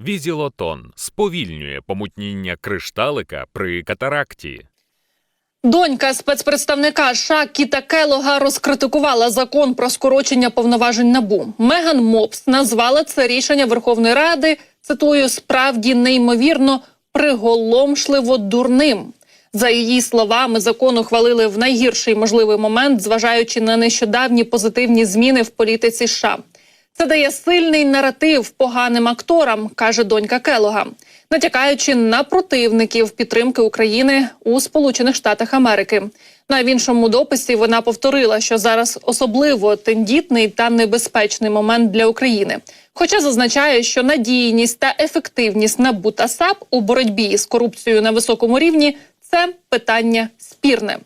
Візілотон сповільнює помутніння кришталика при катаракті. Донька спецпредставника США Кіта Келога розкритикувала закон про скорочення повноважень набу. Меган Мопс назвала це рішення Верховної Ради цитую справді неймовірно приголомшливо дурним. За її словами, закон ухвалили в найгірший можливий момент, зважаючи на нещодавні позитивні зміни в політиці США. Це дає сильний наратив поганим акторам, каже донька Келога, натякаючи на противників підтримки України у Сполучених Штатах Америки. На в іншому дописі вона повторила, що зараз особливо тендітний та небезпечний момент для України. Хоча зазначає, що надійність та ефективність НАБУ та САП у боротьбі з корупцією на високому рівні це питання спірне.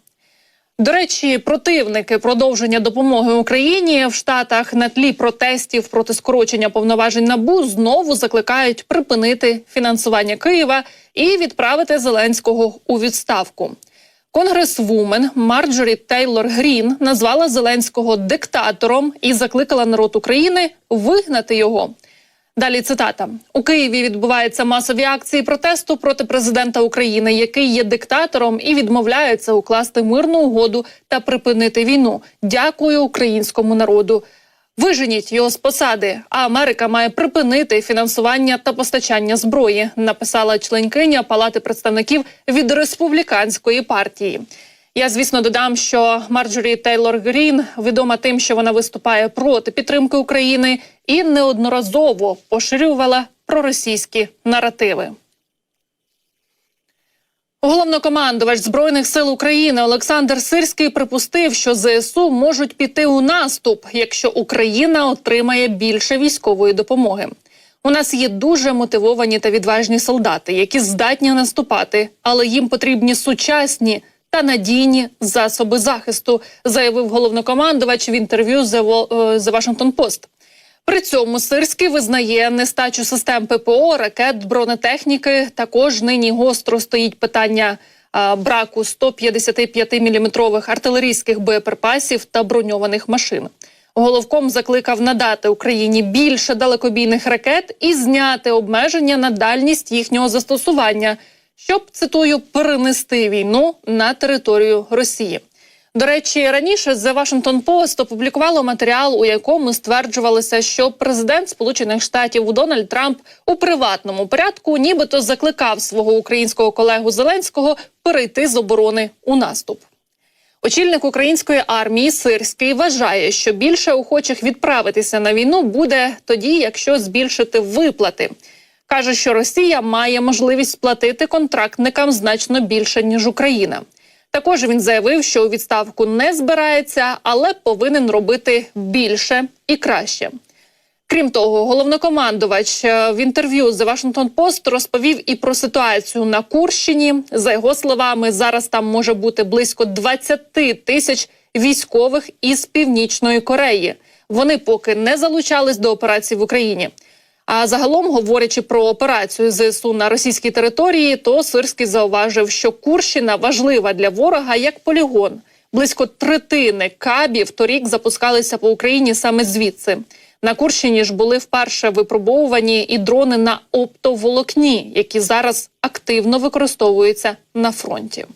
До речі, противники продовження допомоги Україні в Штатах на тлі протестів проти скорочення повноважень набу знову закликають припинити фінансування Києва і відправити Зеленського у відставку. Конгресвумен Марджорі Тейлор Грін назвала Зеленського диктатором і закликала народ України вигнати його. Далі цитата у Києві відбуваються масові акції протесту проти президента України, який є диктатором і відмовляється укласти мирну угоду та припинити війну. Дякую українському народу. Виженіть його з посади. А Америка має припинити фінансування та постачання зброї. Написала членкиня Палати представників від республіканської партії. Я звісно додам, що Марджорі Тейлор Грін відома тим, що вона виступає проти підтримки України і неодноразово поширювала проросійські наративи. Головнокомандувач збройних сил України Олександр Сирський припустив, що ЗСУ можуть піти у наступ, якщо Україна отримає більше військової допомоги. У нас є дуже мотивовані та відважні солдати, які здатні наступати, але їм потрібні сучасні та надійні засоби захисту, заявив головнокомандувач в інтерв'ю The Washington Post. При цьому Сирський визнає нестачу систем ППО, ракет, бронетехніки. Також нині гостро стоїть питання а, браку 155-мм артилерійських боєприпасів та броньованих машин. Головком закликав надати Україні більше далекобійних ракет і зняти обмеження на дальність їхнього застосування, щоб цитую перенести війну на територію Росії. До речі, раніше The Washington Post опублікувало матеріал, у якому стверджувалося, що президент Сполучених Штатів Дональд Трамп у приватному порядку, нібито закликав свого українського колегу Зеленського перейти з оборони у наступ. Очільник української армії Сирський вважає, що більше охочих відправитися на війну буде тоді, якщо збільшити виплати. Каже, що Росія має можливість сплатити контрактникам значно більше ніж Україна. Також він заявив, що у відставку не збирається, але повинен робити більше і краще. Крім того, головнокомандувач е, в інтерв'ю The Washington Post розповів і про ситуацію на Курщині. За його словами, зараз там може бути близько 20 тисяч військових із північної Кореї. Вони поки не залучались до операції в Україні. А загалом, говорячи про операцію ЗСУ на російській території, то Сирський зауважив, що Курщина важлива для ворога як полігон. Близько третини кабів торік запускалися по Україні саме звідси. На Курщині ж були вперше випробовувані і дрони на оптоволокні, які зараз активно використовуються на фронті.